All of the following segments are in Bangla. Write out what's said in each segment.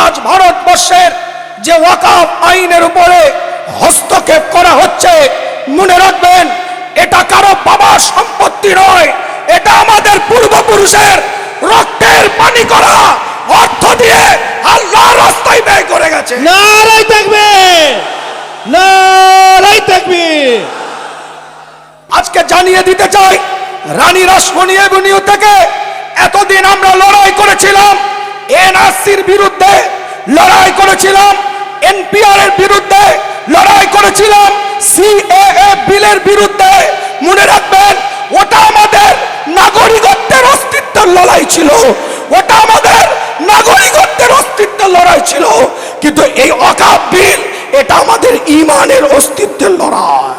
আজ ভারতবর্ষের যে ওয়াকাফ আইনের উপরে হস্তক্ষেপ করা হচ্ছে মনে রাখবেন এটা কারও বাবার সম্পত্তি নয় এটা আমাদের পূর্বপুরুষের রক্তের পানি করা অর্থ দিয়ে আল্লাহ রাস্তায় ব্যয় করে গেছে। নারাই থাকবে নারাই থাকবে। আজকে জানিয়ে দিতে চাই রানী রাসমণি এভিনিউ থেকে এতদিন আমরা লড়াই করেছিলাম এনআরসির বিরুদ্ধে লড়াই করেছিলাম এনপিআর এর বিরুদ্ধে লড়াই করেছিলাম, সিএএ বিলের বিরুদ্ধে। মনে রাখবেন, ওটা আমাদের নাগরিকত্বের অস্তিত্বের লড়াই ছিল। ওটা আমাদের নাগরিকত্বের অস্তিত্বের লড়াই ছিল। কিন্তু এই অকাপ বিল, এটা আমাদের ইমানের অস্তিত্বের লড়াই।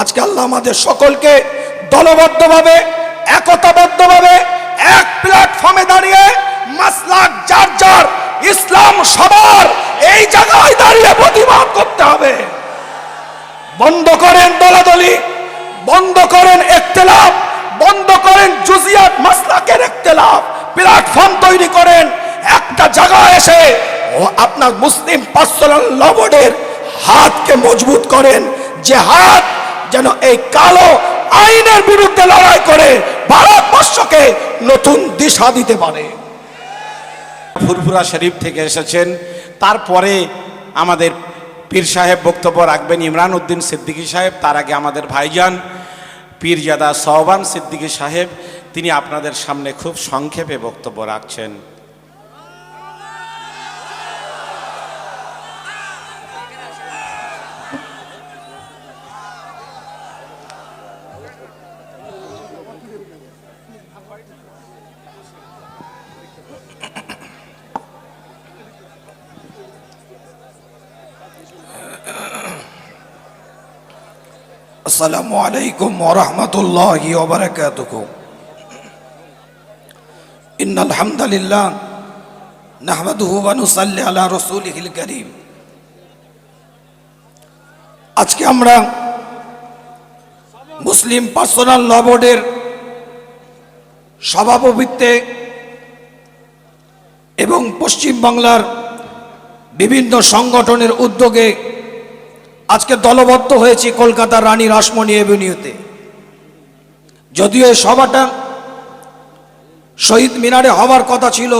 আজকে আল্লাহ আমাদের সকলকে দলবদ্ধভাবে, একতাবদ্ধভাবে এক প্ল্যাটফর্মে দাঁড়িয়ে মাসলাক যার যার ইসলাম সবার এই জায়গায় দাঁড়িয়ে প্রতিবাদ করতে হবে। বন্ধ করেন দলাদলি, বন্ধ করেন একতেলাপ বন্ধ করেন জুজিয়াত মাসলাকের একতেলাপ প্ল্যাটফর্ম তৈরি করেন, একটা জায়গায় এসে ও আপনার মুসলিম পার্সোনাল লবডের হাতকে মজবুত করেন, যে হাত যেন এই কালো আইনের বিরুদ্ধে লড়াই করে ভারতবর্ষকে নতুন দিশা দিতে পারে। ফুরফুরা শরীফ থেকে এসেছেন। তারপরে আমাদের পীর সাহেব বক্তব্য রাখবেন ইমরান উদ্দিন সিদ্দিকী সাহেব, তার আগে আমাদের ভাইজান পীরজাদা সহবান সিদ্দিকী সাহেব, তিনি আপনাদের সামনে খুব সংক্ষেপে বক্তব্য রাখছেন। আসসালামু আলাইকুম ওরহমতুল্লাহ ওবরাকাতুহ ইন আলহামদুলিল্লাহ নাহমাদুহু ওয়া নুসাল্লি আলা রাসূলিহিল কারীম। আজকে আমরা মুসলিম পার্সোনাল ল বোর্ডের সভাপতিত্বে এবং পশ্চিম বাংলার বিভিন্ন সংগঠনের উদ্যোগে আজকে দলবদ্ধ হয়েছি কলকাতা রানী রাসমণি এভিনিউতে। যদিও এই সভাটা শহীদ মিনারে হওয়ার কথা ছিল,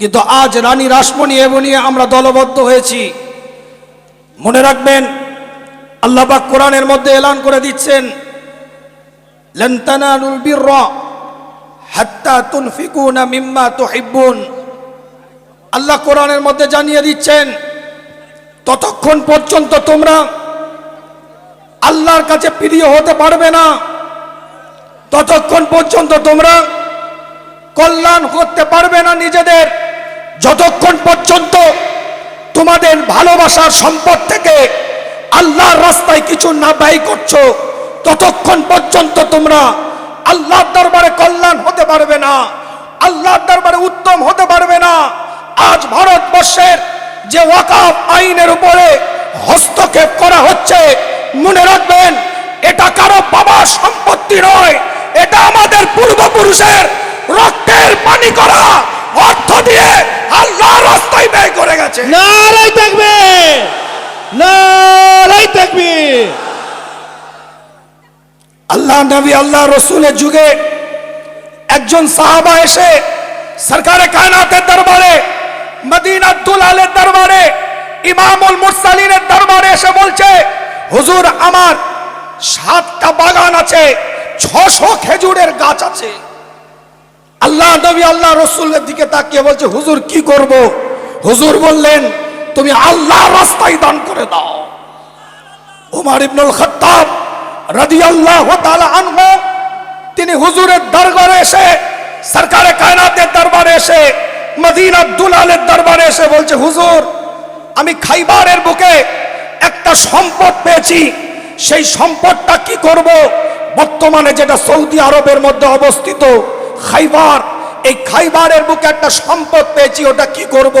কিন্তু আজ রানী রাসমণি এভিনিউ আমরা দলবদ্ধ হয়েছি। মনে রাখবেন আল্লাহবাক কোরআনের মধ্যে এলান করে দিচ্ছেন, লেন তানালুল বিররা হাত্তা তুনফিকুনা মিম্মা তুহিব্বুন। আল্লাহ কোরআনের মধ্যে জানিয়ে দিচ্ছেন ততক্ষণ পর্যন্ত তোমরা আল্লাহর কাছে প্রিয় হতে পারবে না। ততক্ষণ পর্যন্ত তোমরা কল্যাণ করতে পারবে না নিজেদের। যতক্ষণ পর্যন্ত তোমাদের ভালোবাসার সম্পদ থেকে আল্লাহর রাস্তায় কিছু না ব্যয় করছ, ততক্ষণ পর্যন্ত তোমরা আল্লাহর দরবারে কল্যাণ হতে পারবে না। আল্লাহর দরবারে উত্তম হতে পারবে না। আজ ভারতবর্ষের যে ওয়াকাফ আইনের উপরে হস্তক্ষেপ করা হচ্ছে মনে রাখবেন এটা কারও বাবার সম্পত্তি নয় এটা আমাদের পূর্বপুরুষের রক্তের পানি করা অর্থ দিয়ে আল্লাহ রাস্তায় ব্যয় করে গেছে। নারাই থাকবে নারাই থাকবে আল্লাহ নবী আল্লাহ রসুলের যুগে একজন সাহাবা এসে সরকারে কায়নাতের দরবারে মদিনা দুলালের দরবারে, ইমামুল মুরসালিনের দরবারে এসে বলছে, হুজুর, আমার সাতটা বাগান আছে, ছশো খেজুরের গাছ আছে। আল্লাহ নবী, আল্লাহ রসুলের দিকে তাকিয়ে বলছে, হুজুর, কি করব? হুজুর বললেন, তুমি আল্লাহ রাস্তায় দান করে দাও। উমার ইবনুল খত্তাব রাদিয়াল্লাহু তাআলা আনহু, তিনি হুজুরের দরবারে এসে, সরকারে কায়নাতের দরবারে এসে মদিনা আলের দরবারে এসে বলছে, হুজুর, আমি খাইবারের বুকে একটা সম্পদ পেয়েছি। সেই সম্পদটা কি করব? বর্তমানে যেটা সৌদি আরবের মধ্যে অবস্থিত, খাইবার, এই খাইবারের বুকে একটা সম্পদ পেয়েছি, ওটা কি করব?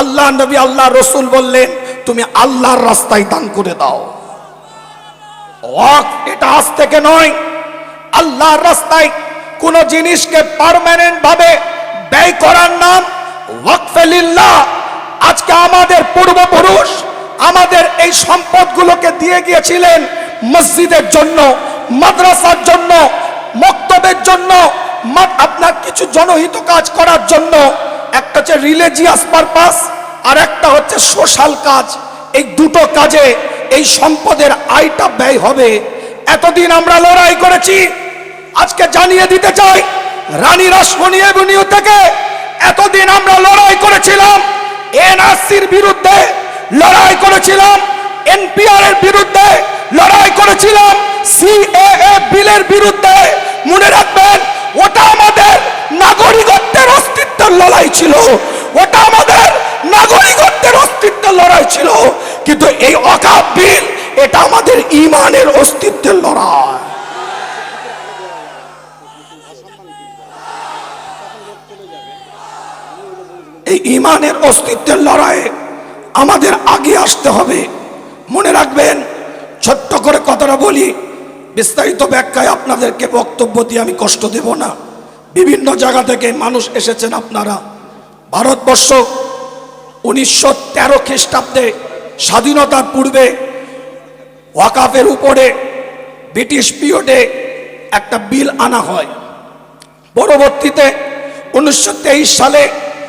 আল্লাহ নবী, আল্লাহ রসুল বললেন, তুমি আল্লাহর রাস্তায় দান করে দাও। এটা আজ থেকে নয়। আল্লাহর রাস্তায় কোন জিনিসকে পার্মানেন্ট ভাবে ব্যয় করার নাম ওয়াকফেলিল্লাহ আজকে আমাদের পূর্বপুরুষ আমাদের এই সম্পদগুলোকে দিয়ে গিয়েছিলেন মসজিদের জন্য, মাদ্রাসার জন্য, মক্তবের জন্য আপনার কিছু জনহিত কাজ করার জন্য। একটা হচ্ছে রিলিজিয়াস পারপাস আর একটা হচ্ছে সোশ্যাল কাজ। এই দুটো কাজে এই সম্পদের আয়টা ব্যয় হবে। এতদিন আমরা লড়াই করেছি। আজকে জানিয়ে দিতে চাই রানী রাসমণি এভিনিউ থেকে এতদিন আমরা লড়াই করেছিলাম, এনআরসির বিরুদ্ধে লড়াই করেছিলাম এনপিআর এর বিরুদ্ধে লড়াই করেছিলাম, সিএএ বিলের বিরুদ্ধে। মনে রাখবেন, ওটা আমাদের নাগরিকত্বের অস্তিত্বের লড়াই ছিল। ওটা আমাদের নাগরিকত্বের অস্তিত্বের লড়াই ছিল। কিন্তু এই অকাপ বিল, এটা আমাদের ইমানের অস্তিত্বের লড়াই। এই ইমানের অস্তিত্বের লড়াইয়ে আমাদের আগে আসতে হবে। মনে রাখবেন, ছোট্ট করে কথাটা বলি, বিস্তারিত ব্যাখ্যায় আপনাদেরকে বক্তব্য দিয়ে আমি কষ্ট দেব না। বিভিন্ন জায়গা থেকে মানুষ এসেছেন আপনারা। ভারতবর্ষ উনিশশো তেরো খ্রিস্টাব্দে স্বাধীনতার পূর্বে ওয়াকাফের উপরে ব্রিটিশ পিরিয়ডে একটা বিল আনা হয়। পরবর্তীতে উনিশশো তেইশ সালে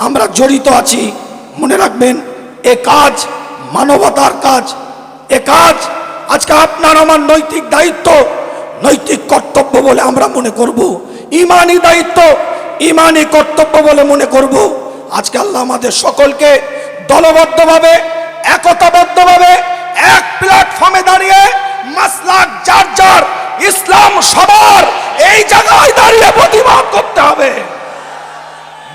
আমরা জড়িত আছি, মনে রাখবেন, এ কাজ মানবতার কাজ, এ কাজ আজকে আপনার আমার নৈতিক দায়িত্ব, নৈতিক কর্তব্য বলে আমরা মনে করব। ইমানি দায়িত্ব, ইমানি কর্তব্য বলে মনে করব। আজকে আল্লাহ আমাদের সকলকে দলবদ্ধভাবে, একতাবদ্ধভাবে এক প্ল্যাটফর্মে দাঁড়িয়ে মাসলাক যার যার ইসলাম সবার এই জায়গায় দাঁড়িয়ে প্রতিবাদ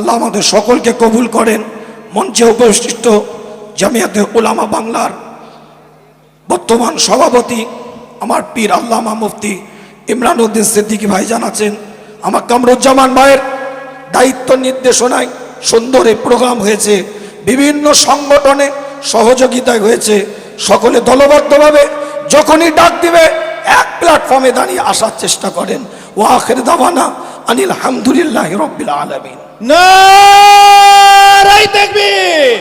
আল্লাহ আমাদের সকলকে কবুল করেন। মঞ্চে উপস্থিত জামিয়াতে ওলামা বাংলার বর্তমান সভাপতি, আমার পীর আল্লামা মুফতি ইমরান উদ্দিন সিদ্দিকী ভাই জানাচ্ছেন, আমার কামরুজ্জামান ভাইয়ের দায়িত্ব নির্দেশনায় সুন্দর এই প্রোগ্রাম হয়েছে। বিভিন্ন সংগঠনে সহযোগিতায় হয়েছে। সকলে দলবদ্ধভাবে যখনই ডাক দিবে, এক প্ল্যাটফর্মে দাঁড়িয়ে আসার চেষ্টা করেন। ও আখের দাবানা আনিল হামদুলিল্লাহ রব্বিল আলমিন। নারাই তাকবীর